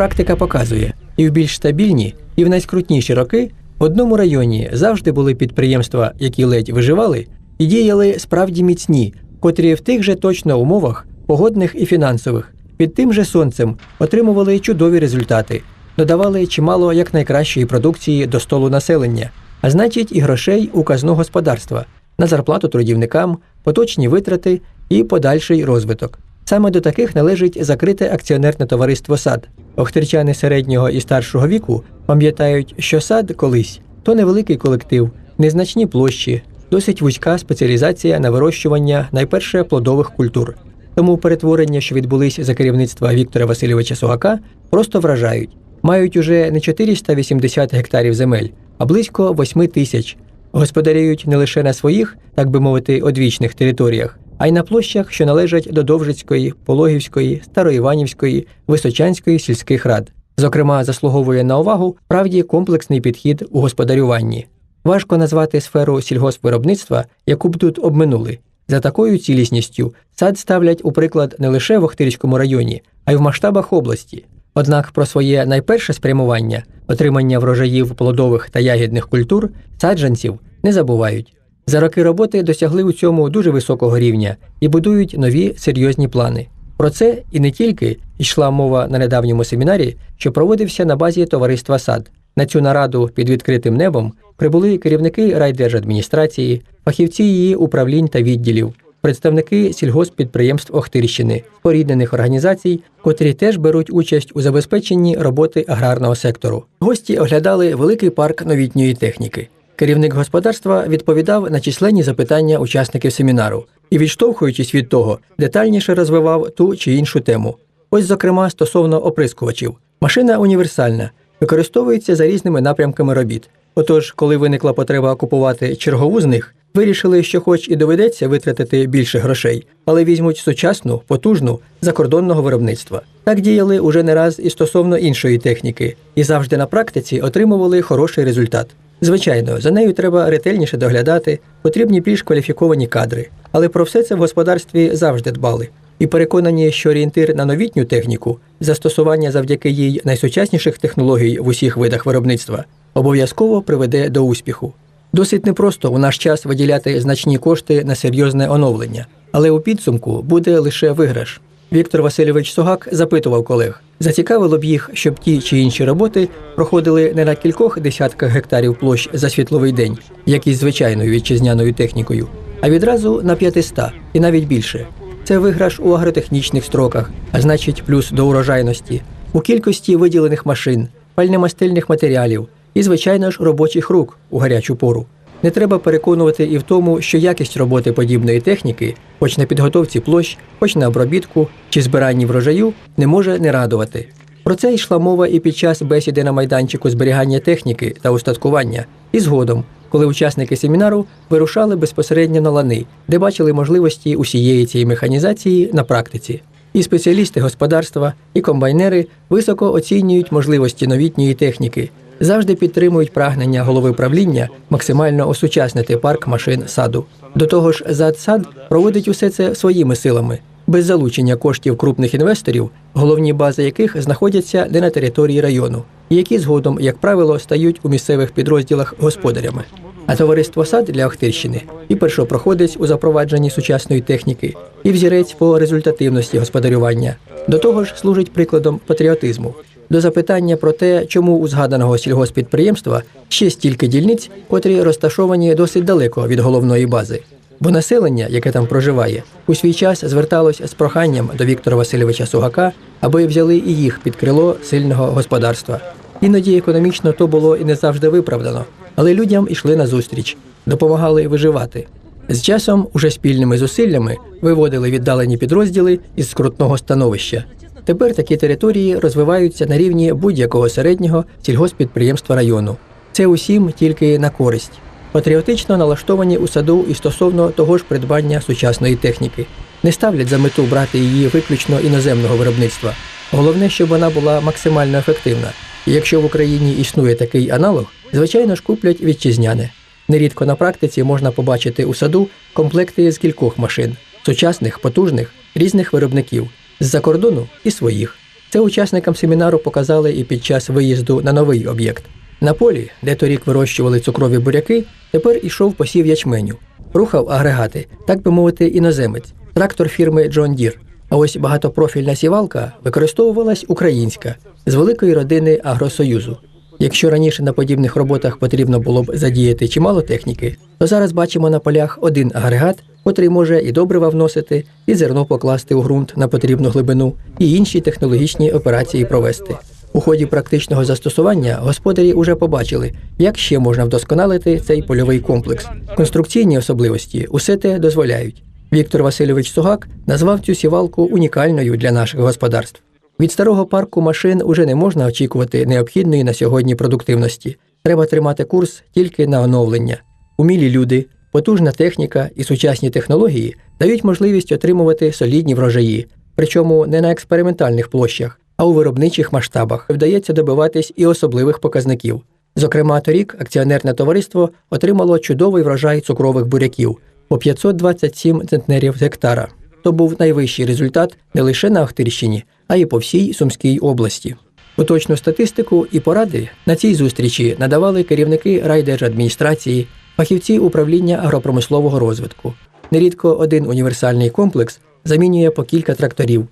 практика показує, і в більш стабільні, і в найскрутніші роки в одному районі завжди були підприємства, які ледь виживали, і діяли справді міцні, котрі в тих же точно умовах, погодних і фінансових, під тим же сонцем отримували чудові результати, додавали чимало якнайкращої продукції до столу населення, а значить і грошей у казну господарства на зарплату трудівникам, поточні витрати і подальший розвиток. Саме до таких належить закрите акціонерне товариство сад. Охтирчани середнього і старшого віку пам'ятають, що сад колись то невеликий колектив, незначні площі, досить вузька спеціалізація на вирощування найперше плодових культур. Тому перетворення, що відбулись за керівництва Віктора Васильовича Сугака, просто вражають. Мають уже не 480 гектарів земель, а близько 8 тисяч. Господарюють не лише на своїх, так би мовити, одвічних територіях, а й на площах, що належать до Довжицької, Пологівської, Староіванівської, Височанської сільських рад. Зокрема, заслуговує на увагу правді комплексний підхід у господарюванні. Важко назвати сферу сільгоспвиробництва, яку б тут обминули. За такою цілісністю сад ставлять у приклад не лише в Охтирському районі, а й в масштабах області. Однак про своє найперше спрямування отримання врожаїв плодових та ягідних культур саджанців не забувають. За роки роботи досягли у цьому дуже високого рівня і будують нові серйозні плани. Про це і не тільки йшла мова на недавньому семінарі, що проводився на базі товариства САД. На цю нараду під відкритим небом прибули керівники райдержадміністрації, фахівці її управлінь та відділів, представники сільгосппідприємств Охтирщини, поріднених організацій, котрі теж беруть участь у забезпеченні роботи аграрного сектору. Гості оглядали великий парк новітньої техніки. Керівник господарства відповідав на численні запитання учасників семінару і, відштовхуючись від того, детальніше розвивав ту чи іншу тему. Ось, зокрема, стосовно оприскувачів. Машина універсальна, використовується за різними напрямками робіт. Отож, коли виникла потреба купувати чергову з них, вирішили, що хоч і доведеться витратити більше грошей, але візьмуть сучасну, потужну закордонного виробництва. Так діяли уже не раз і стосовно іншої техніки, і завжди на практиці отримували хороший результат. Звичайно, за нею треба ретельніше доглядати, потрібні більш кваліфіковані кадри, але про все це в господарстві завжди дбали. І переконані, що орієнтир на новітню техніку, застосування завдяки їй найсучасніших технологій в усіх видах виробництва, обов'язково приведе до успіху. Досить непросто у наш час виділяти значні кошти на серйозне оновлення, але у підсумку буде лише виграш. Віктор Васильович Согак запитував колег, зацікавило б їх, щоб ті чи інші роботи проходили не на кількох десятках гектарів площ за світловий день, як із звичайною вітчизняною технікою, а відразу на 500 і навіть більше. Це виграш у агротехнічних строках, а значить, плюс до урожайності, у кількості виділених машин, пальнемастильних матеріалів і, звичайно ж, робочих рук у гарячу пору. Не треба переконувати і в тому, що якість роботи подібної техніки, хоч на підготовці площ, хоч на обробітку чи збиранні врожаю, не може не радувати. Про це йшла мова і під час бесіди на майданчику зберігання техніки та устаткування, і згодом, коли учасники семінару вирушали безпосередньо на лани, де бачили можливості усієї цієї механізації на практиці. І спеціалісти господарства, і комбайнери високо оцінюють можливості новітньої техніки, завжди підтримують прагнення голови правління максимально осучаснити парк машин саду. До того ж, «Задсад» проводить усе це своїми силами, без залучення коштів крупних інвесторів, головні бази яких знаходяться не на території району, які згодом, як правило, стають у місцевих підрозділах господарями. А товариство сад для Охтирщини і першопроходець у запровадженні сучасної техніки, і взірець по результативності господарювання. До того ж, служить прикладом патріотизму. До запитання про те, чому у згаданого сільгоспідприємства ще стільки дільниць, котрі розташовані досить далеко від головної бази. Бо населення, яке там проживає, у свій час зверталось з проханням до Віктора Васильовича Сугака, аби взяли і їх під крило сильного господарства. Іноді економічно то було і не завжди виправдано, але людям ішли назустріч, допомагали виживати. З часом уже спільними зусиллями виводили віддалені підрозділи із скрутного становища. Тепер такі території розвиваються на рівні будь-якого середнього сільгоспідприємства району. Це усім тільки на користь. Патріотично налаштовані у саду і стосовно того ж придбання сучасної техніки. Не ставлять за мету брати її виключно іноземного виробництва. Головне, щоб вона була максимально ефективна. І якщо в Україні існує такий аналог, звичайно ж куплять вітчизняне. Нерідко на практиці можна побачити у саду комплекти з кількох машин сучасних, потужних, різних виробників з-за кордону і своїх. Це учасникам семінару показали і під час виїзду на новий об'єкт. На полі, де торік вирощували цукрові буряки, тепер ішов посів ячменю. Рухав агрегати, так би мовити, іноземець, трактор фірми John Deere. А ось багатопрофільна сівалка використовувалась українська з великої родини Агросоюзу. Якщо раніше на подібних роботах потрібно було б задіяти чимало техніки, то зараз бачимо на полях один агрегат, котрий може і добрива вносити, і зерно покласти у ґрунт на потрібну глибину, і інші технологічні операції провести. У ході практичного застосування господарі уже побачили, як ще можна вдосконалити цей польовий комплекс. Конструкційні особливості усе те дозволяють. Віктор Васильович Сугак назвав цю сівалку унікальною для наших господарств. Від старого парку машин уже не можна очікувати необхідної на сьогодні продуктивності. Треба тримати курс тільки на оновлення. Умілі люди, потужна техніка і сучасні технології дають можливість отримувати солідні врожаї, причому не на експериментальних площах, а у виробничих масштабах. Вдається добиватись і особливих показників. Зокрема, торік акціонерне товариство отримало чудовий врожай цукрових буряків по 527 центнерів з гектара. То був найвищий результат не лише на Охтирщині, а й по всій Сумській області. Поточну статистику і поради на цій зустрічі надавали керівники райдержадміністрації, фахівці управління агропромислового розвитку. Нерідко один універсальний комплекс замінює по кілька тракторів.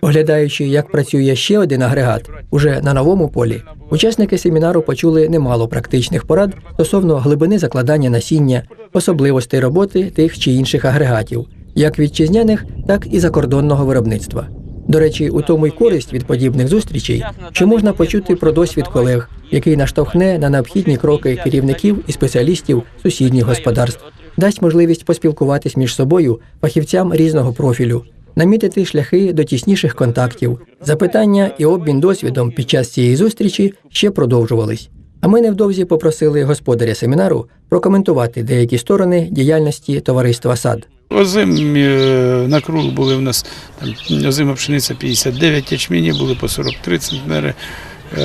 Оглядаючи, як працює ще один агрегат уже на новому полі, учасники семінару почули немало практичних порад стосовно глибини закладання насіння, особливостей роботи тих чи інших агрегатів, як вітчизняних, так і закордонного виробництва. До речі, у тому й користь від подібних зустрічей, що можна почути про досвід колег, який наштовхне на необхідні кроки керівників і спеціалістів сусідніх господарств, дасть можливість поспілкуватись між собою фахівцям різного профілю, намітити шляхи до тісніших контактів. Запитання і обмін досвідом під час цієї зустрічі ще продовжувались. А ми невдовзі попросили господаря семінару прокоментувати деякі сторони діяльності товариства САД. Озим е, на круг були в нас там озима пшениця 59, ячміні були по 43 центнери е,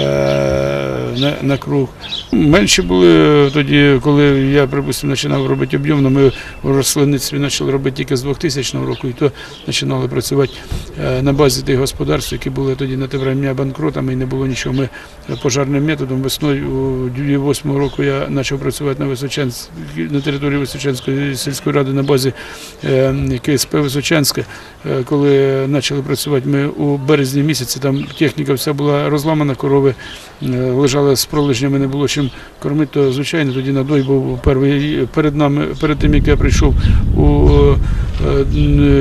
на, на круг. Менші були тоді, коли я, припустимо, починав робити об'ємно, ми в рослинництві почали робити тільки з 2000 року, і то починали працювати е, на базі тих господарств, які були тоді на те врем'я банкротами, і не було нічого. Ми пожарним методом весною у 2008 року я почав працювати на Височанськ, на території Височанської сільської ради на базі е, КСП Височанська. Е, Коли почали працювати, ми у березні місяці там техніка вся була розламана, корови е, лежали з пролежнями, не було чим кормити, то звичайно тоді надой був перший перед нами, перед тим як я прийшов у е,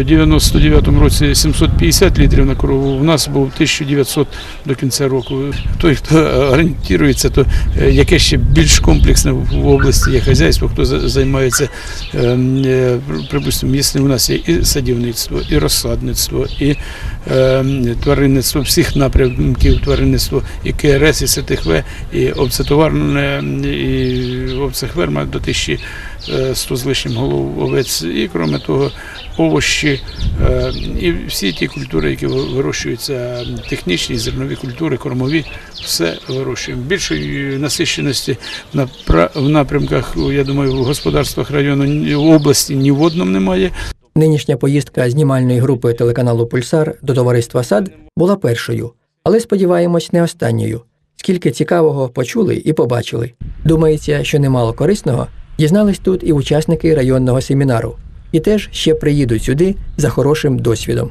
99-му році 750 літрів на корову. У нас був 1900 до кінця року. Той, хто орієнтується, то е, яке ще більш комплексне в області є хазяйство, хто займається, е, е, припустимо, якщо у нас є і садівництво, і розсадництво, і е, тваринництво, всіх напрямків тваринництво, і КРС, і СТХВ, і обцетоварне, і обцехверма до 1100 з лишнім голов овець, і крім того, овощі, е, і всі ті культури, які вирощуються, технічні, зернові культури, кормові, все вирощуємо. Більшої насищеності в напрямках, я думаю, в господарствах району в області ні в одному немає. Нинішня поїздка знімальної групи телеканалу Пульсар до товариства САД була першою, але сподіваємось, не останньою. Скільки цікавого почули і побачили. Думається, що немало корисного дізнались тут і учасники районного семінару, і теж ще приїдуть сюди за хорошим досвідом.